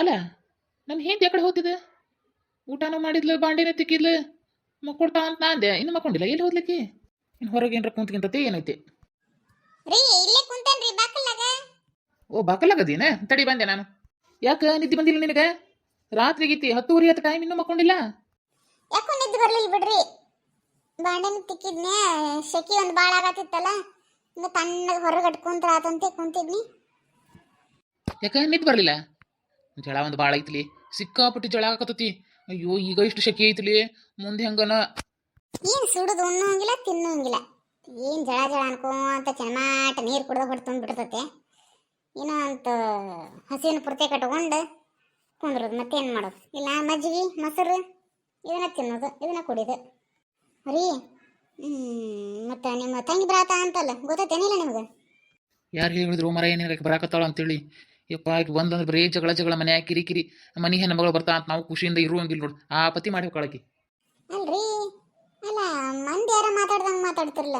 ಅಲ್ಲ ನನ್ನ ಹೆಂಡತಿ ಯಾಕಡೆ ಕಡೆ ಹೋಗ್ತಿದ್ದೆ ಊಟನೂ ಮಾಡಿದ್ಲು ಬಾಂಡಿನ ತಿಕ್ಕಿದ್ಲು ಮಕ್ಕೊಡ್ತಾ ಅಂತ ನಾ ಅಂದೆ. ಇನ್ನು ಮಕ್ಕೊಂಡಿಲ್ಲ ಎಲ್ಲಿ ಹೋದ್ಲಿಕ್ಕೆ? ಇನ್ನು ಹೊರಗೆ ಏನ್ರ ಕುಂತ್ಕಿಂತತಿ ಏನೈತಿ? ರೀ ಇಲ್ಲೇ ಕುಂತೇನ್ರಿ ಬಾಕಲ್ಲಾಗ ಓ ಬಾಕಲ್ಲಾಗದೇನ ತಡಿ ಬಂದೆ ನಾನು. ಯಾಕೆ ನಿದ್ದೆ ಬಂದಿಲ್ಲ ನಿನಗೆ? ರಾತ್ರಿ ಗೀತಿ ಹತ್ತುವರೆ ಹತ್ತು ಟೈಮ್ ಇನ್ನೂ ಮಕ್ಕೊಂಡಿಲ್ಲ? ಯಾಕೋ ನಿದ್ದೆ ಬರ್ಲಿಲ್ಲ ಬಿಡ್ರಿ. ಬಾಂಡೆನ ತಿಕ್ಕಿದ್ನೆ ಸೆಕಿ ಒಂದು ಭಾಳ ಆಗತ್ತಿತ್ತಲ್ಲ ಇನ್ನು ತಣ್ಣಗೆ ಹೊರಗೆ ಅಟ್ಕೊಂತ ಆತಂತೆ ಕುಂತಿದ್ನಿ. ಯಾಕೆ ನಿದ್ದೆ ಬರಲಿಲ್ಲ? ಜಳ ಒಂದು ಭಾಳ ಐತ್ಲಿ. ಸಿಕ್ಕಾಪಟ್ಟಿ ಜಳ ಹಾಕತತಿ ಅಯ್ಯೋ ಈಗ ಇಷ್ಟು ಶೆಕೆ ಐತ್ಲಿ. ಮುಂದೆ ಹೆಂಗನ? ಏನು ಸುಡುದು ಉಣ್ಣೋಂಗಿಲ್ಲ ತಿನ್ನೋಂಗಿಲ್ಲ. ಏನು ಜಳ ಜಳ ಅನ್ಕೊಂತ ಚೆನ್ನಮಾಟ ನೀರು ಕುಡ್ದು ಹೊಟ್ಟು ಬಿಡ್ತತೆ. ಏನೋ ಅಂತ ಹಸಿನ ಪುರ್ತೆ ಕಟ್ಕೊಂಡು ಕುಂದ್ರದು. ಮತ್ತೇನು ಮಾಡೋದು? ಇಲ್ಲ ಮಜ್ಜಿಗೆ ಮೊಸರು ಇದನ್ನ ತಿನ್ನೋದು ಇದನ್ನ ಕುಡಿಯೋದು ರೀ ಮತ್ತು ನಿಮ್ಮ ತಂಗಿ ಬರಾತ ಅಂತಲ್ಲ? ಗೊತ್ತೇನಿಲ್ಲ ನಿಮ್ಗೆ? ಯಾರು ಹೇಳಿದ್ರು ಮರ ಏನಾರ ಬರಾಕತ್ತಾಳ ಅಂತೇಳಿ. ಯಪ್ಪ ಈಗ ಒಂದೊಂದು ಬರೀ ಜಗಳ ಜಗಳ ಮನ್ಯಾಗ ಕಿರಿ ಕಿರಿ ಮನಿ ಹೆಣ್ಣು ಮಗಳು ಬರ್ತಾ ಅಂತ ನಾವು ಖುಷಿಯಿಂದ ಇರುವಂಗಿಲ್ಲ ನೋಡಿ. ಆ ಪತಿ ಮಾಡಿ ಹೋಗಿ ಅಲ್ರಿ? ಅಲ್ಲ ಮಂದಿ ಯಾರ ಮಾತಾಡ್ದಂಗೆ ಮಾತಾಡ್ತಿರಲ್ಲ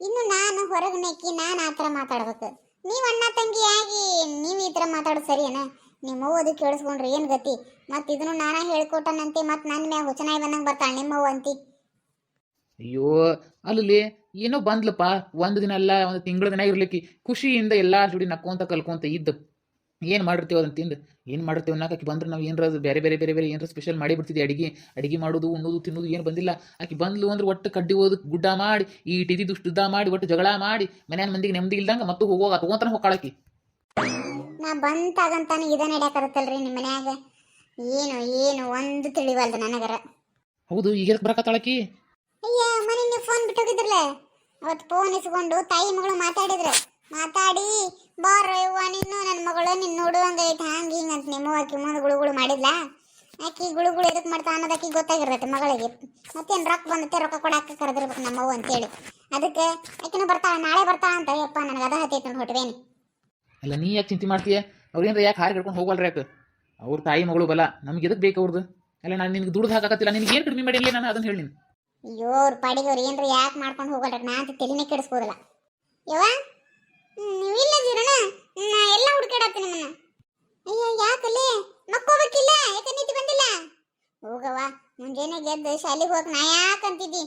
ಇನ್ನು ನಾನು ಹೊರಗೆ ನೆಕ್ಕಿ ನಾನು ಆ ಥರ ಮಾತಾಡ್ಬೇಕು. ನೀವು ಅಣ್ಣ ತಂಗಿ ಆಗಿ ನೀವು ಈ ಥರ ಮಾತಾಡೋದು ಸರಿಯೇನ? ನಿಮ್ಮವ್ವ ಅದು ಕೇಳಿಸ್ಕೊಂಡ್ರೆ ಏನು ಗತಿ? ಮತ್ತು ಇದನ್ನು ನಾನೇ ಹೇಳ್ಕೊಟ್ಟನಂತೆ ಮತ್ತು ನನ್ನ ಮ್ಯಾಗ ಹುಚ್ಚನಾಯಿ ಬಂದಂಗೆ ಬರ್ತಾಳೆ ನಿಮ್ಮವ್ವ ಅಂತಿ. ಅಯ್ಯೋ ಅಲ್ಲಿ ಏನೋ ಬಂದ್ಲಪ್ಪ ಒಂದು ದಿನ ಅಲ್ಲ ಒಂದು ತಿಂಗಳ ದಿನ ಇರ್ಲಿಕ್ಕೆ ಖುಷಿಯಿಂದ ಎಲ್ಲಾ ಜೋಡಿ ನಕ್ಕೊಂತ ಕಲ್ಕೊಂತ ಇದ್ದು. ಏನು ಮಾಡಿರ್ತೀವಿ ಅದನ್ನು ತಿಂದು? ಏನು ಮಾಡಿರ್ತೀವಿ ಆಕೆ ಬಂದ್ರೆ ನಾವು ಏನರ ಬೇರೆ ಬೇರೆ ಬೇರೆ ಬೇರೆ ಏನಾರ ಸ್ಪೆಷಲ್ ಮಾಡಿ ಬಿಡ್ತಿದ್ವಿ. ಅಡಿಗೆ ಅಡಿಗೆ ಮಾಡೋದು ಉಣ್ಣೋದು ತಿನ್ನೋದು ಏನು ಬಂದಿಲ್ಲ. ಆಕೆ ಬಂದ್ಲು ಅಂದ್ರೆ ಒಟ್ಟು ಕಡ್ಡಿ ಹೋದ್ ಗುಡ್ಡ ಮಾಡಿ ಈ ಟಿದಿ ಉದ್ದ ಮಾಡಿ ಒಟ್ಟು ಜಗಳ ಮಾಡಿ ಮನ್ಯಾನ ಮಂದಿಗೆ ನೆಮ್ಮದಿ ಇಲ್ದಂಗೆ ಮತ್ತು ಹೋಗೋಗ ತಗೊಂತಾನೆ ಹೋಗ್ಕಾಳಕಿ ನಾ ಬಂತಾಗಂತಾನೆ ಇದ ನಡೆಯಕತ್ತಲ್ರಿ ನಿಮ್ಮ ಮನ್ಯಾಗ. ಏನು ಏನು ಒಂದು ತಿಳಿವಲ್ದು ನನಗರ. ಹೌದು ಈಗ ಬರಕತ್ತಾಳಕಿ ಅಯ್ಯ ಮನೆ ನೀವು ಫೋನ್ ಬಿಟ್ಟು ಹೋಗಿದ್ರಲ್ಲ ಅವತ್ತು ಫೋನ್ ಇಸ್ಕೊಂಡು ತಾಯಿ ಮಗಳು ಮಾತಾಡಿದ್ರು ಮಾತಾಡಿ ಬಾರೋ ಯವ್ವ ನಿನ್ನು ನನ್ನ ಮಗಳು ನಿನ್ನ ನೋಡುವಂಗ ಐತೆ ಹಂಗೆ ಹಿಂಗೆ ಅಂತ ನಿಮ್ಮ ಆಕಿ ಮುಂದೆ ಗುಳುಗುಳು ಮಾಡಿದ್ಲ? ಆಕಿ ಗುಳುಗುಳು ಎದಕ್ಕೆ ಮಾಡ್ತಾ ಅನ್ನೋದು ಆಕಿ ಗೊತ್ತಾಗಿರ್ತೈತೆ ಮಗಳಿಗೆ. ಮತ್ತೇನು ರೊಕ್ಕ ಬಂದೈತೆ ರೊಕ್ಕ ಕೊಡಾಕ ಕರೆದಿರ್ಬೇಕು ನಮ್ಮವ್ವ ಅಂತೇಳಿ. ಅದಕ್ಕೆ ಆಕಿನೂ ಬರ್ತಾಳ ನಾಳೆ ಬರ್ತಾಳ ಅಂತ ಯಪ್ಪ ನನಗೆ ಅದ ಹತ್ತೈತೆ ಅಂತ ಹೊಟ್ವೇನಿ. ಅಲ್ಲ ನೀ ಯಾಕೆ ಚಿಂತೆ ಮಾಡ್ತೀಯ? ಅವ್ರಿಂದ ಯಾಕೆ ಹಾರಿ ಹಿಡ್ಕೊಂಡು ಹೋಗಲ್ರಿ ಯಾಕೆ? ಅವ್ರ ತಾಯಿ ಮಗಳು ಬಲ ನಮ್ಗೆ ಎದಕ್ಕೆ ಬೇಕು ಅವ್ರದ್ದು ಅಲ್ಲ ನಾನು ನಿನ್ಗೆ ದುಡ್ದು ಹಾಕತ್ತಿಲ್ಲ ನಿನಗೆ ಏನು ಕಡಿಮೆ ಮಾಡಿಲ್ಲ ನಾನು ಅದನ್ನ ಹೇಳಿ ಅಯ್ಯೋ ಅವ್ರ ಪಾಡಿಗೆ ಅವ್ರು ಏನ್ರ ಯಾಕೆ ಮಾಡ್ಕೊಂಡು ಹೋಗಲ್ರಿ? ನಾ ಅಂತ ತಲೆನೇ ಕೆಡಿಸ್ಬೋದಲ್ಲ. ಯವ್ವ ನೀವು ನಾ ಎಲ್ಲ ಹುಡುಕಾಡತ್ತೀನಿ ನಿಮ್ಮನ್ನ. ಅಯ್ಯೋ ಯಾಕಲ್ಲಿ? ಮಕ್ಕೋಬೇಕಿಲ್ಲ? ಯಾಕೆ ನಿದ್ದೆ ಬಂದಿಲ್ಲ? ಹೋಗವ್ವ ಮುಂಜಾನೆ ಗೆದ್ದು ಶಾಲೆಗೆ ಹೋಗಕ್ ನಾ ಯಾಕಂತಿದ್ದಿ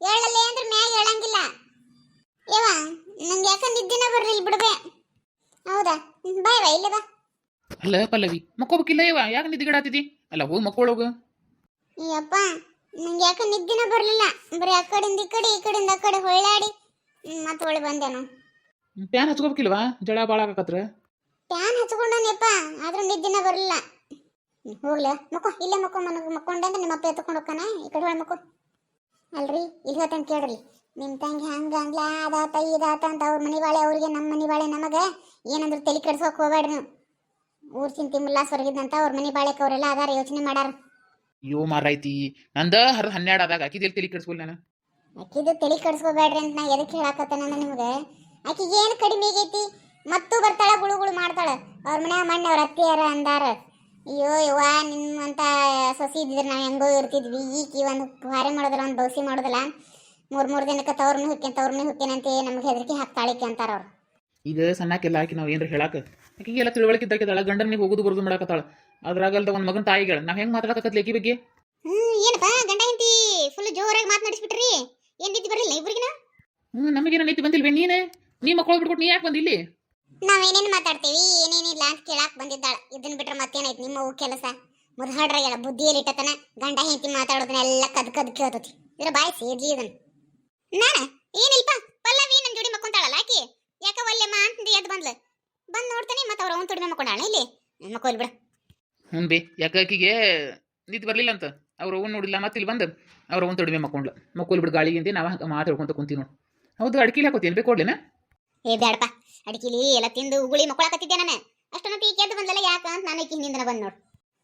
ಹೇಳಲ್ಲ ಅಂದ್ರೆ ಮ್ಯಾಗ ಹೇಳಂಗಿಲ್ಲ. ಯವ್ವ ನಂಗೆ ಯಾಕೆ ನಿದ್ದೆನ ಬರ್ಲಿಲ್ಲ ಬಿಡ್ಬೆ. ಹೌದಾ? ಬಾಯ್ ಬಾ ಇಲ್ಲೇ ಬಾ. ಅಲ್ಲ ಪಲ್ಲವಿ ಮಕ್ಕೋಬೇಕಿಲ್ಲ ಇವ ಯಾಕೆ ನಿದ್ದಿಗಿಡಾತಿದ್ದಿ ಅಲ್ಲ ಹೋಗಿ ಮಕ್ಕೊಳ್ಳೋಗು ಅಯ್ಯಪ್ಪ ನಂಗೆ ಯಾಕೆ ನಿದ್ದೆನ ಬರಲಿಲ್ಲ? ಬರೀ ಆ ಕಡೆಯಿಂದ ಈ ಕಡೆ ಈ ಕಡೆಯಿಂದ ಆ ಕಡೆ ಹೊಳ್ಳಾಡಿ ಮತ್ತೆ ಹೊಳಿ ಬಂದೆನು ಪ್ಯಾನ್ ಹಚ್ಕೋಬೇಕಿಲ್ವಾ? ಜಡ ಬಾಳ ಆಗಕತ್ರ. ಪ್ಯಾನ್ ಹಚ್ಕೊಂಡನಪ್ಪ ಆದ್ರೂ ನಿದ್ದಿನ ಬರಲಿಲ್ಲ. ಹೋಗ್ಲ ಮಕ್ಕೋ ಇಲ್ಲೇ ಮಕ್ಕೋ ಮನಗೆ ಮಕ್ಕೊಂಡೆ ಅಂತ ನಿಮ್ಮ ಅಪ್ಪ ಎತ್ಕೊಂಡು ಹೋಗ್ತಾನೆ. ಈ ಕಡೆ ಹೊಳೆ ಮಕ್ಕೋ. ಅಲ್ರಿ ಇಲ್ಲಿ ಹೋತಂತ ಕೇಳ್ರಿ. ನಿಮ್ಮ ತಂಗಿ ಹಂಗ ಅಂಗ್ಲ ಅದಾತ ಇದಾತ ಅಂತ ಅವ್ರ ಮನೆ ಬಾಳೆ ಅವ್ರಿಗೆ ನಮ್ಮ ಮನೆ ಬಾಳೆ ನಮಗೆ. ಏನಂದ್ರೆ ತಲೆ ಕೆಡ್ಸೋಕೆ ಹೋಗ್ಬೇಡ್ರಿ ನೀವು. ಊರ್ ಚಿಂತಿ ಮುಲ್ಲಾಸ್ ಹೊರಗಿದ್ದಂತ ಅವ್ರ ಮನೆ ಬಾಳೆಕ್ ಅವರೆಲ್ಲ ಅದಾರ ಯೋಚನೆ ಮಾಡಾರ. ಅಯ್ಯೋ ಮಾರೈತಿ ನಂದ ಹರ ಹನ್ನೆರಡು ಆದಾಗ ಆಕಿದಲ್ಲಿ ತಲೆ ಕೆಡಿಸ್ಕೊಲ್ ನಾನು. ಆಕಿದು ತಲೆ ಕೆಡಿಸ್ಕೋಬೇಡ್ರಿ ಅಂತ ನಾ ಎದಕ್ಕೆ ಹೇಳಾಕತ್ತೇನ ನಿಮ್ಗೆ? ಆಕಿಗೆ ಏನು ಕಡಿಮೆ ಆಗೈತಿ? ಮತ್ತೂ ಬರ್ತಾಳ ಗುಳು ಗುಳು ಮಾಡ್ತಾಳ. ಅವ್ರ ಮನ್ಯಾಗ ಮಣ್ಣೆ ಅವ್ರ ಅತ್ತಿಯಾರ ಅಂದಾರ. ಅಯ್ಯೋ ಯವ್ವ ನಿಮ್ಮಂತ ಸೊಸಿ ಇದ್ದಿದ್ರೆ ನಾವು ಹೆಂಗೋ ಇರ್ತಿದ್ವಿ. ಈಕಿ ಒಂದು ಭಾರಿ ಮಾಡೋದಿಲ್ಲ ಒಂದು ದೋಸೆ ಮಾಡೋದಿಲ್ಲ. ಮೂರು ಮೂರು ದಿನಕ್ಕೆ ತವ್ರನ್ನ ಹುಕ್ಕೇನೆ ತವ್ರನ್ನ ಹುಕ್ಕೇನಂತೆ ನಮ್ಗೆ ಹೆದರಿಕೆ ಹಾಕ್ತಾಳಿಕೆ ಅಂತಾರ ಅವ್ರು. ಈಗ ಸಣ್ಣಕ್ಕೆಲ್ಲ ಹಾಕಿ ನಾವು ಏನ್ರ ಹೇಳಾಕ? ಆಕಿಗೆಲ್ಲ ತಿಳುವಳಿಕೆ ಇದ್ದಾಕಿದಾಳ ಗಂಡನಿಗೆ ಹೋಗುದು ಬರೋದು ಮಾಡಾಕತ್ತಾಳ. ಅದ್ರಾಗಲ್ದ ಒಂದು ಮಗನ ತಾಯಿಗಳು ನಾವು ಹೆಂಗೆ ಮಾತಾಡಕತ್ತಲಿ ಆಕಿ ಬಗ್ಗೆ? ಹ್ಞೂ ಏನಪ್ಪ ಗಂಡ ಹೆಂಡತಿ ಫುಲ್ ಜೋರಾಗಿ ಮಾತನಾಡಿಸ್ಬಿಟ್ರಿ ಏನು ರೀತಿ ಬರಲಿಲ್ಲ ಇಬ್ರಿಗಿನ? ಹ್ಞೂ ನಮಗೇನ ನೀತಿ ಬಂದಿಲ್ವೇ ನೀನೆ? ನೀ ಮಕ್ಕಳು ಬಿಟ್ಬಿಟ್ಟು ನೀ ಯಾಕೆ ಬಂದಿಲ್ಲಿ? ನಾವೇನೇನು ಮಾತಾಡ್ತೀವಿ? ಏನೇನಿಲ್ಲ ಅಂತ ಕೇಳಾಕ್ ಬಂದಿದ್ದಾಳ. ಇದನ್ನ ಬಿಟ್ರೆ ಮತ್ತೇನೈತಿ ನಿಮ್ಮ ಅವು ಕೆಲಸ? ಮುದ್ಹಾಡ್ರಾಗೆಲ್ಲ ಬುದ್ಧಿಯಲ್ಲಿ ಇಟ್ಟತನ ಗಂಡ ಹೆಂಡತಿ ಮಾತಾಡೋದನ್ನ ಎಲ್ಲ ಕದ್ ಕದ್ ಕೇಳ್ತತಿ. ಇದ್ರ ಬಾಯ್ ಸೇರ್ಲಿ ಇದನ್ ನಾನ? ಏನಿಲ್ಪ? ಪಲ್ಲವಿ ನನ್ ಜೋಡಿ ಮಕ್ಕೊಂತಾಳಲ್ಲ ಆಕಿ? ಯಾಕ ಒಲ್ಲೆಮ್ಮ ಅಂತ ಎದ್ದು ಬಂದ್ಲ. ಬಂದ್ ನೋಡ್ತಾನೆ ಮತ್ತೆ ಅವ್ರ ಅವನ್ ತುಡಿಮೆ ಮಕ್ಕೊಂಡಾಳ ಇಲ್ಲಿ? ಮಕ್ಕೋಲ್ ಬಿಡ. ಹ್ಮ್ ಬಿ ಯಾಕ ಆಕಿಗೆ ನಿಂತು ಬರಲಿಲ್ಲ ಅಂತ? ಅವ್ರ ಅವ್ನು ನೋಡಿಲ್ಲ ಮತ್ತೆ ಇಲ್ಲಿ ಬಂದು. ಅವ್ರ ಅವ್ನು ತೊಡಿಮೆ ಮಕ್ಕೊಂಡ್ಲ ಮಕ್ಕೋಲ್ ಬಿಡು ಗಾಳಿಗೆ ನಾವು ಮಾತಾಡ್ಕೊಂತ ಕುಂತೀವಿ ನೋಡ್. ಹೌದು ಅಡ್ಕಿಲಿ ಹಾಕೋತೀನಿ ಬೇಕು ಕೊಡ್ಲೇನ? ಏ ಬ್ಯಾಡಪ್ಪ. ಅಡಿಕಿಲಿ ಎಲ್ಲ ತಿಂದು ಉಗುಳಿ ಮಕ್ಕಳಾಕತ್ತಿದ್ದೆ ನಾನು. ಅಷ್ಟೊಂದು ಟೀ ಎದ್ದು ಬಂದಲ್ಲ ಯಾಕ ಅಂತ ನಾನು ಈಕಿ ಹಿಂದಿನ ಬಂದು ನೋಡು.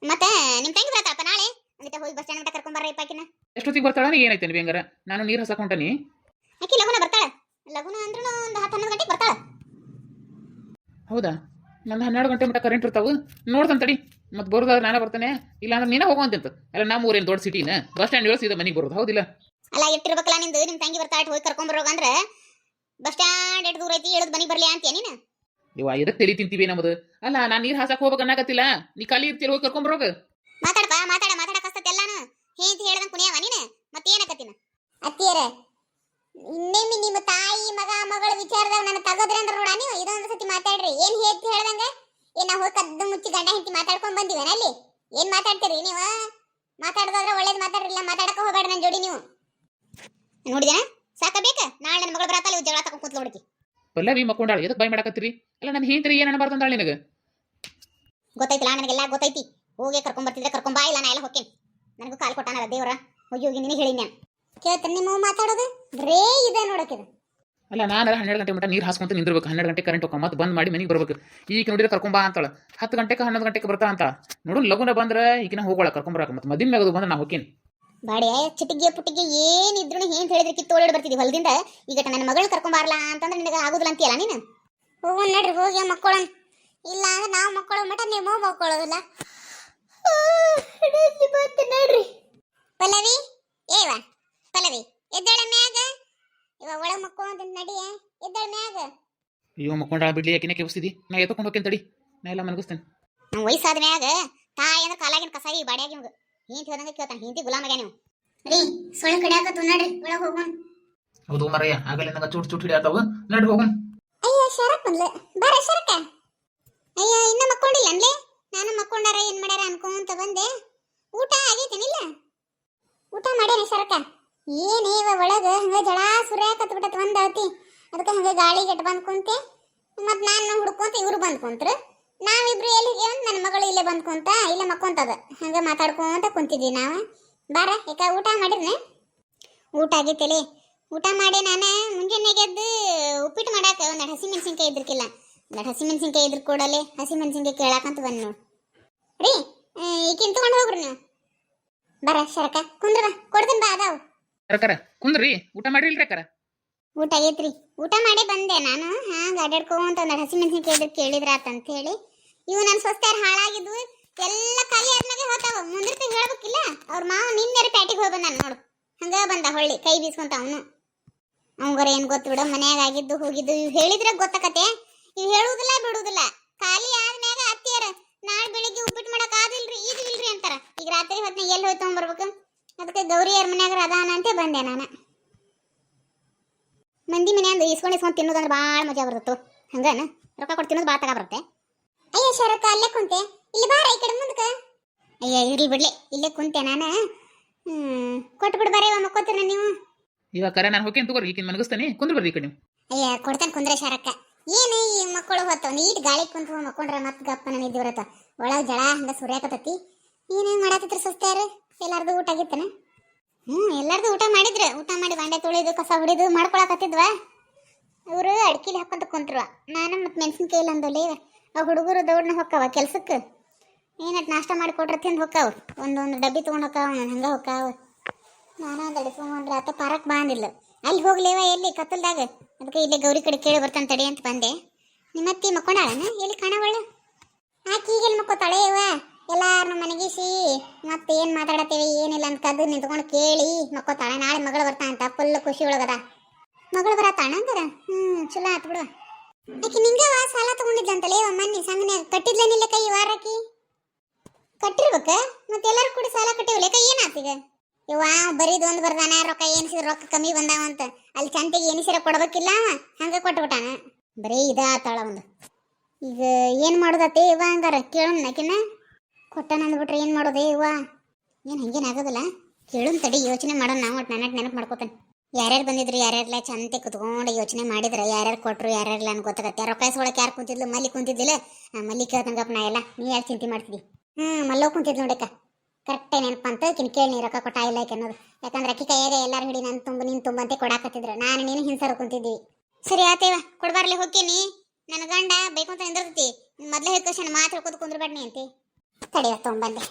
ಮತ್ತೆ ನಿಮ್ ತಂಗಿ ಬರ್ತಾಳಪ್ಪ ನಾಳೆ? ಅದಕ್ಕೆ ಹೋಗಿ ಬಸ್ ಸ್ಟ್ಯಾಂಡ್ ಮಟ್ಟ ಕರ್ಕೊಂಡ್ ಬರ್ರಿ ಪಾಕಿನ ಎಷ್ಟೊತ್ತಿಗೆ ಬರ್ತಾಳ ಏನಾಯ್ತೇನೆ ಏನೈತೆ ನೀವು ನಾನು ನೀರು ಹಸಕೊಂಟಾನಿ ಆಕಿ ಲಗುನ ಬರ್ತಾಳ. ಲಗುನ ಅಂದ್ರೂ ಒಂದು ಹತ್ತು ಹನ್ನೊಂದು ಗಂಟೆಗೆ ಬರ್ತಾಳ. ಹೌದಾ? ನಂದು ಹನ್ನೆರಡು ಗಂಟೆ ಮಟ್ಟ ಕರೆಂಟ್ ಇರ್ತಾವು. ನೋಡ್ತಾನೆ ತಡಿ. ಮತ್ತೆ ಬರೋದಾದ್ರೆ ನಾನೇ ಬರ್ತಾನೆ. ಇಲ್ಲಾಂದ್ರೆ ನೀನೇ ಹೋಗುವಂತಿಂತ ಅಲ್ಲ ನಮ್ಮ ಊರೇನು ದೊಡ್ಡ ಸಿಟಿನ ಬಸ್ ಸ್ಟ್ಯಾಂಡ್ ಇಳಿಸಿದ ಮನೆಗೆ ಬರೋದು. ಹೌದಿಲ್ಲ? ಅಲ್ಲ ಎಷ್ಟಿರ್ಬೇಕಲ್ಲ ನಿಂದು? ನಿಮ್ಮ ತಂಗಿ ಬರ್ತಾಳ ಹೋಗಿ ಕರ್ಕೊಂಡ್ ಬರೋಗ ಅಂದ್ರೆ ಬಸ್ ಸ್ಟ್ಯಾಂಡ್ ಎಷ್ಟು ದೂರ ಐತಿ ಹೇಳದ್ ಮನೆಗೆ ಬರ್ಲಿ ಅಂತೀಯ ನೀನು? ಇವ ಎದಕ್ ತಲಿ ತಿಂತೀವಿ ನಮ್ಮದು ಅಲ್ಲ ನಾ ನೀರ್ ಹಾಸಕ್ ಹೋಗ್ಬೇಕು ಅನ್ನಕತ್ತಿಲ್ಲ. ನೀ ಖಾಲಿ ಇರ್ತೀರ ಹೋಗಿ ಕರ್ಕೊಂಬರೋಗ ಮಾತಾಡಪ್ಪ ಮಾತಾಡ ಮಾತಾಡಕಸ್ತತ್ ಎಲ್ಲಾನು. ಹೇಂತ ಹೇಳ್ದಂಗ್ ಕುಣಿಯವ ನೀನು? ಮತ್ತೇನಕತ್ತಿನ ಅತ್ತಿಯರ ಇನ್ನೇಮಿ ನಿಮ್ಮ ತಾಯಿ ಮಗ ಮಗಳ ವಿಚಾರದಾಗ ನನ್ನ ತಗದ್ರಿ ಅಂದ್ರ ನೋಡ ನೀವು? ಇದೊಂದು ಸತಿ ಮಾತಾಡ್ರಿ. ಏನ್ ಹೇಳ್ತಿ ಹೇಳ್ದಂಗ? ಏನ್ ನಾವು ಹೋಗಿ ಕದ್ದು ಮುಚ್ಚಿ ಗಂಡ ಹೆಂಡತಿ ಮಾತಾಡ್ಕೊಂಡ್ ಬಂದಿವೇನ ಅಲ್ಲಿ? ಏನ್ ಮಾತಾಡ್ತೀರಿ ನೀವು? ಮಾತಾಡೋದಾದ್ರೆ ಒಳ್ಳೇದ್ ಮಾತಾಡ್ರಿಲ್ಲ ಮಾತಾಡಕ ಹೋಗ್ಬೇಡ ನನ್ನ ಜೋಡಿ ನೀವು. ನೋಡಿದೇನ ಸಾಕ ಬೇಕ ನಾಳೆ ನನ್ನ ಮಗಳ ಬರತ್ತಲ್ಲ ಜಗಳ ತಕೊಂಡ್ ಕೂತ್ಲ ಹುಡುಕಿ ಪಲ್ಲವಿ ಮಕ್ಕೊಂಡಾಳ ಎದಕ್ ಬಾಯ್ ಮಾಡಕತ್ತೀರಿ? ಅಲ್ಲ ನನ್ನ ಹೇಂತ್ರಿ ಏನ್ ಅನ್ಬಾರ್ದು ಅಂದಾಳ ನಿನಗೆ? ಗೊತ್ತೈತಿಲ್ಲ ನನಗೆಲ್ಲ ಗೊತ್ತೈತಿ. ಹೋಗಿ ಕರ್ಕೊಂಡ್ ಬರ್ತಿದ್ರೆ ಕರ್ಕೊಂಡ್ ಬಾ ಇಲ್ಲ ನಾ ಎಲ್ಲ ಹೋಗ್ತೀನಿ ನನಗೂ ಕಾಲ್ ಕೊಟ್ಟಾನಲ್ಲ ದೇವ್ರ. ಹೋಗಿ ಹೋಗಿ ನಿನಗೆ ಹೇಳಿ ನಾನು ಕೇಳ್ತೇನೆ ನಿಮ್ಮ ಮಾತಾಡೋದು? ಬರೇ ಇದೆ ನೋಡಕ್ಕೆ ಅಲ್ಲ ನಾನು ಹನ್ನೆರಡು ಗಂಟೆ ಮಟ್ಟ ನೀರು ಹಾಸ್ಕೊಂತ ನಿಂದಿರ್ಬೇಕು. ಹನ್ನೆರಡು ಗಂಟೆ ಕರೆಂಟ್ ಹೋಗ ಮತ್ತೆ ಬಂದ್ ಮಾಡಿ ಮನೆಗೆ ಬರ್ಬೇಕು. ಈಗ ನೋಡಿದ್ರೆ ಕರ್ಕೊಂಬಾ ಅಂತಾಳ. ಹತ್ತು ಗಂಟೆಗೆ ಹನ್ನೊಂದು ಗಂಟೆಗೆ ಬರ್ತಾ ಅಂತ ನೋಡು ಲಗುನ ಬಂದ್ರೆ ಈಗಿನ ಹೋಗೋಳ ಕರ್ಕೊಂಬರಾಕ ಮತ್ತೆ ಮದಿನ ಮ್ಯಾಗದು ಬಂದ್ರೆ ನಾ ಹೋಗ್ತೀನಿ ಬಾಡೆ ಚಿಟಿಗೆ ಪುಟಿಗೆ ಏನಿದ್ರು ಏನ್ ಹೇಳಿದ್ರೆ ಕಿತ್ತೋಡಿ ಬರ್ತಿದ್ವಿ ಹೊಲದಿಂದ? ಈಗ ನನ್ನ ಮಗಳನ್ನ ಕರ್ಕೊಂಡ್ ಬಾರ್ಲಾ ಅಂತಂದ್ರೆ ನಿನಗೆ ಆಗುದಿಲ್ಲ ಅಂತೀಯಲ್ಲ ನೀನು? ಹೋಗೋಣ ನಡ್ರಿ ಹೋಗಿ ಮಕ್ಕಳ ಇಲ್ಲ ಅಂದ್ರೆ ನಾವು ಮಕ್ಕಳು ಮಟ ನೀವು ಮಕ್ಕಳೋದಿಲ್ಲ ನೋಡ್ರಿ. ಪಲ್ಲವಿ ಏವ ಪಲ್ಲವಿ ಎದ್ದಳ ಮ್ಯಾಗ. ಇವ ಒಳ ಮಕ್ಕಳು ನಡಿಯ ಎದ್ದಾಳ ಮ್ಯಾಗ. ಅಯ್ಯೋ ಮಕ್ಕೊಂಡ ಬಿಡ್ಲಿ ಯಾಕಿನ ಕೆವಸ್ತಿದಿ ನಾ ಎತ್ಕೊಂಡು ಹೋಗ್ತೇನೆ ತಡಿ. ನಾ ಎಲ್ಲ ಮನಗಿಸ್ತೇನೆ ನಮ್ಮ ವಯಸ್ಸಾದ ಮ್ಯಾಗ ತಾಯಿ ಅಂದ್ರೆ ಕಾಲಾಗಿನ ಕಸಾಯಿ ಬಾಡ್ಯಾಗ ನಿಮ್ಗೆ. ಹಿಂತಿ ಹೋದಂಗ ಕೇಳ್ತಾನ. ಹಿಂತಿ ಗುಲಾಮಗ ನೀವು ರೀ ಸೊಳ್ಳೆ ಕಡಿಯಾಕತ್ತು ನಡ್ರಿ ಒಳಗೆ ಹೋಗೋಣ. ಹೌದು ಮರಯ್ಯ ಆಗಲ್ಲ ನಂಗೆ ಚೂಟ್ ಚೂಟ್ ಹಿಡಿಯಾತಾವ ನಡ್ರಿ ಹೋಗೋಣ. ಅಯ್ಯ ಶರಕ್ ಬಂದ್ಲೆ. ಬಾರ ಶರಕ ಅಯ್ಯ ಇನ್ನ ಮಕ್ಕೊಂಡಿಲ್ಲ ಅನ್ಲೆ ನಾನು ಮಕ್ಕೊಂಡಾರ ಏನ್ ಮಾಡ್ಯಾರ ಅನ್ಕೊಂತ ಬಂದೆ. ಊಟ ಆಗೈತೇನಿಲ್ಲ ಊಟ ಮಾಡ್ಯಾನ ಶರಕ ಏನೇವ ಒಳಗ ಹಂಗ ಜಳ ಸುರ್ಯಾಕತ್ ಬಿಟ್ಟತ್ ಒಂದ್ ಅವತಿ ಅದಕ್ಕೆ ಹಂಗ ಗಾಳಿ ಗೆಟ್ ಬಂದ್ ಕುಂತೆ. ಮತ್ ನಾನು ಹುಡ್ಕೊಂತ ಇವ್ರು ಬಂದ್ ಕುಂತ್ರು. ನಾವಿಬ್ರು ಎಲ್ಲಿಗೆ ನನ್ನ ಮಗಳು ಇಲ್ಲೇ ಬಂದ್ಕೊಂತ? ಇಲ್ಲೇ ಮಕ್ಕೊಂತದ. ಹಂಗೆ ಮಾತಾಡ್ಕೊಂತ ಕುಂತಿದ್ವಿ ನಾವು. ಬಾರ ಯಾಕ ಊಟ ಮಾಡಿರ್ನೆ ಊಟ ಆಗೈತಲೆ. ಊಟ ಮಾಡಿ ನಾನು ಮುಂಜಾನೆ ಎದ್ದು ಉಪ್ಪಿಟ್ಟು ಮಾಡಾಕ ಒಂದೆರಡು ಹಸಿ ಮೆಣಸಿನ್ಕಾಯಿ ಇದ್ರಕ್ಕಿಲ್ಲ ಒಂದೆರಡು ಹಸಿ ಮೆಣಸಿನ್ಕಾಯಿ ಇದ್ರ ಕೂಡಲೇ ಹಸಿ ಮೆಣಸಿನ್ಕಾಯಿ ಕೇಳಾಕಂತ ಬಂದು ನೋಡು. ರೀ ಈಗಿನ ತಗೊಂಡು ಹೋಗ್ರಿ ನೀವು. ಬರ ಶರಕ ಕುಂದ್ರ ಬಾ. ಕೊಡ್ತೀನಿ ಬಾ ಅದಾವು. ಕರ ಕುಂದ್ರಿ. ಊಟ ಮಾಡಿಲ್ರಿ ಅಕ್ಕಾರ? ಊಟ ಆಗೈತ್ರಿ. ಊಟ ಮಾಡಿ ಬಂದೆ ನಾನು. ಹಾಂಗ ಅಡ್ಡಾಡ್ಕೊಂತ ಒಂದು ಹಸಿಮೆಣಸಿನ ಕೇಳಿದ್ರಾತ ಅಂತ ಹೇಳಿ. ಇವು ನನ್ನ ಸ್ವಸ್ಥರ ಹಾಳಾಗಿದ್ವು. ಎಲ್ಲ ಖಾಲಿ ಆದ್ಮೇಲೆ ಹೋತಾವ. ಮುಂದಿರ್ತ ಹೇಳ್ಬೇಕಿಲ್ಲ? ಅವ್ರ ಮಾವ ನಿನ್ನೆರ ಪ್ಯಾಟಿಗೆ ಹೋಗಿ ಬಂದ ನೋಡು. ಹಂಗ ಬಂದ ಹೊಳ್ಳಿ, ಕೈ ಬೀಸ್ಕೊಂತ ಅವನು. ಅವಂಗರ ಏನ್ ಗೊತ್ತು ಬಿಡ, ಮನ್ಯಾಗ ಆಗಿದ್ದು ಹೋಗಿದ್ದು ಇವ್ ಹೇಳಿದ್ರೆ ಗೊತ್ತಾಕತೆ ಇವ್ ಹೇಳುದಿಲ್ಲ ಬಿಡುದಿಲ್ಲ. ಖಾಲಿ ಆದ್ಮ್ಯಾಗ ಅತ್ತಿಯರ, ನಾಳೆ ಬೆಳಿಗ್ಗೆ ಉಪ್ಪಿಟ್ಟು ಮಾಡಕ್ ಆದಿಲ್ರಿ ಇದು ಇಲ್ರಿ ಅಂತಾರ. ಈಗ ರಾತ್ರಿ ಹೊತ್ನಾಗ ಎಲ್ಲಿ ಹೋಯ್ತು ಬರ್ಬೇಕು ಅದಕ್ಕೆ ಗೌರಿಯರ್ ಮನ್ಯಾಗ ಅದಾನ ಅಂತ ಬಂದೆ ನಾನು. ಇಸ್ಕೊಂಡು ಇಸ್ಕೊಂಡು ತಿನ್ನೋದಂದ್ರೆ ಭಾಳ ಮಜಾ ಬರ್ತತ್ತು. ಹಂಗನ? ರೊಕ್ಕ ಕೊಟ್ಟು ತಿನ್ನೋದು ಭಾಳ ತಗೋ ಬರುತ್ತೆ. ಅಯ್ಯ ಶರಕ ಅಲ್ಲೇ ಕುಂತೆ. ಇಲ್ಲಿ ಬಾರ ಈ ಕಡೆ ಮುಂದಕ್ಕೆ. ಅಯ್ಯ ಇರ್ಲಿ ಬಿಡ್ಲಿ ಇಲ್ಲೇ ಕುಂತೆ ನಾನು. ಹ್ಮ್ ಕೊಟ್ಟು ಬಿಡು ಬರೀ ಮಕ್ಕೋತೀರ ನೀವು? ಇವಾಗ ಕರೆ ನಾನು ಹೋಗ್ತೀನಿ ತಗೋರಿ ಈಗಿನ ಮನಗಿಸ್ತಾನೆ ಕುಂದ್ರ ಬರ್ರಿ ಕಡೆ ಅಯ್ಯ ಕೊಡ್ತಾನೆ ಕುಂದ್ರೆ ಶರಕ್ಕ. ಏನು ಈ ಮಕ್ಕಳು ಹೊತ್ತು ನೀಟ್ ಗಾಳಿ ಕುಂತು ಮಕ್ಕೊಂಡ್ರೆ ಮತ್ತೆ ಗಪ್ಪ ನನ್ನ ನಿದ್ದೆ ಬರತ್ತ. ಒಳಗೆ ಜಳ ಹಂಗ ಸುರ್ಯಾಕತ್ತತಿ ಏನೇನು ಮಾಡತ್ತಿದ್ರು ಸುಸ್ತಾರು ಎಲ್ಲಾರ್ದು ಊಟ ಆಗಿತ್ತನ? ಹ್ಞೂ ಎಲ್ಲಾರ್ದು ಊಟ ಮಾಡಿದ್ರು. ಊಟ ಮಾಡಿ ಬಾಂಡೆ ತೊಳೆದು ಕಸ ಹೊಡಿದು ಮಾಡ್ಕೊಳಕತ್ತಿದ್ವ? ಇವರು ಅಡ್ಕಿಲಿ ಹಾಕೊಂತ ಕುಂತ್ರು. ನಾನು ಮತ್ತೆ ಮೆಣಸಿನ್ಕಾಯಿ ಅಂದಲ್ಲಿ ಆ ಹುಡುಗರು ದೌಡ್ನ ಹೊಕ್ಕಾವ ಕೆಲ್ಸಕ್ಕೆ. ಏನಟ್ ನಾಷ್ಟ ಮಾಡಿ ಕೊಟ್ರೆ ತಿಂದು ಹೊಕ್ಕಾವ. ಒಂದೊಂದು ಡಬ್ಬಿ ತೊಗೊಂಡು ಹೊಕ್ಕಾವ ಹಂಗೆ ಹೊಕ್ಕಾವ. ನಾನು ಒಂದು ಅಡಿಸ್ಕೊಂಡ್ರೆ ಆತ ಪಾರಕ್ ಬಂದಿಲ್ಲ. ಅಲ್ಲಿ ಹೋಗ್ಲೇವ ಎಲ್ಲಿ ಕತ್ತಲ್ದಾಗ? ಅದಕ್ಕೆ ಇಲ್ಲಿ ಗೌರಿ ಕಡೆ ಕೇಳಿ ಬರ್ತಾನೆ ತಡಿ ಅಂತ ಬಂದೆ. ನಿಮ್ಮತ್ತಿ ಮಕ್ಕೊಂಡಾಳನ? ಎಲ್ಲಿ ಕಾಣವಳು? ಆಕಿ ಈಗೆಲ್ಲಿ ಮಕ್ಕೋತಾಳೆ ಇವ ಎಲ್ಲಾರನ್ನ ಮನೆಗಿಸಿ ಮತ್ತೆ ಏನು ಮಾತಾಡತ್ತೇವೆ, ಏನಿಲ್ಲ ಅಂತ ಕದ್ದು ನಿಂತ್ಕೊಂಡು ಕೇಳಿ ಮಕ್ಕೋತಾಳೆ. ನಾಳೆ ಮಗಳು ಬರ್ತಾ ಅಂತ ಫುಲ್ ಖುಷಿ ಒಳಗದ. ಮಗಳು ಬರತ್ತಾಣ ಅಂತಾರ ಹ್ಮ್, ಚಲೋ ಆತ್ ಬಿಡು. ಆಕಿ ನಿಂಗವ ಸಾಲ ತಗೊಂಡಿದ್ಲಂತಲೇ ಮನ್ನಿ ಸಂಗನೆ ಕಟ್ಟಿದ್ಲೇನಿಲ್ಲ ಕೈ ವಾರಕಿ ಕಟ್ಟಿರ್ಬೇಕ? ಮತ್ತೆ ಎಲ್ಲರೂ ಕೂಡಿ ಸಾಲ ಕಟ್ಟಿವ್ಲೆ ಕೈ ಏನಾತೀಗ ಇವ ಬರೀದ್ ಒಂದ್ ಬರ್ದಾನ, ರೊಕ್ಕ ಏನಿಸಿದ ರೊಕ್ಕ ಕಮ್ಮಿ ಬಂದಾವ ಅಂತ. ಅಲ್ಲಿ ಚಂತಿಗೆ ಏನಿಸಿರ ಕೊಡ್ಬೇಕಿಲ್ಲ ಅವ? ಹಂಗ ಕೊಟ್ಬಿಟ್ಟಾನ. ಬರೀ ಇದಾತಾಳ ಒಂದು. ಈಗ ಏನ್ ಮಾಡುದತ್ತೆ ಇವ ಹಂಗಾರ? ಕೇಳೋಣ ನಕಿನ ಕೊಟ್ಟಾನ ಅಂದ್ಬಿಟ್ರೆ ಏನ್ ಮಾಡೋದೇ ಇವ ಏನ್ ಹಂಗೇನ್ ಆಗೋದಿಲ್ಲ? ತಡಿ, ಯೋಚನೆ ಮಾಡೋಣ, ನಾವು ಒಟ್ಟು ನನ್ನ ನೆನಪು ಮಾಡ್ಕೋತಾನೆ. ಯಾರ್ಯಾರು ಬಂದಿದ್ರು ಯಾರ್ಯಾರಲ್ಲ ಚಂತೆ ಕುತ್ಕೊಂಡು ಯೋಚನೆ ಮಾಡಿದ್ರ, ಯಾರ್ಯಾರು ಕೊಟ್ರು ಯಾರ್ಯಾರಲ್ಲ ಅಂತ ಗೊತ್ತಾಗತ್ತೆ. ರೊಕ್ಕ ಇಸ್ಕೊಳಕ್ ಯಾರು ಕುಂತಿದ್ಲು? ಮಲ್ಲಿ ಕುಂತಿದ್ದಿಲ್ಲ? ಮಲ್ಲಿ ಕೇಳ್ತಂಗಪ್ಪ ನಾ ಎಲ್ಲ, ನೀ ಯಾರು ಚಿಂತೆ ಮಾಡ್ತಿದ್ದಿ ಹ್ಞೂ ಮಲ್ಲೋ ಕುಂತಿದ್ ನೋಡಕ್ಕ ಕರೆಕ್ಟ್ ನೆನಪ ಅಂತ ಕಿನ್ ಕೇಳಿ ನೀ ರೊಕ್ಕ ಕೊಟ್ಟ ಇಲ್ಲ ಅನ್ನೋದು. ಯಾಕಂದ್ರೆ ಅಕ್ಕಿ ಕೈಯಾಗ ಎಲ್ಲಾರು ಹಿಡಿ ನಾನು ತುಂಬ, ನೀನು ತುಂಬಂತೆ ಕೊಡಾಕತ್ತಿದ್ರು. ನಾನು ನೀನು ಹಿಂಸರು ಕುಂತಿದ್ವಿ ಸರಿ ಆತೇವ ಕೊಡ್ಬಾರ್ಲಿ, ಹೋಗ್ತೀನಿ. ನನ್ನ ಗಂಡ ಬೇಕು ಅಂತ ನಿಂದಿರ್ತೈತಿ. ಮೊದಲೇ ಹೇಳ್ಕೊಶನ್ ಮಾತ್ರ ಹೇಳ್ಕೊತ ಕುಂದ್ರಬೇಡ ನೀ ಅಂತಿ ತಡೆಯ ತೊಗೊಂಬಂದೆ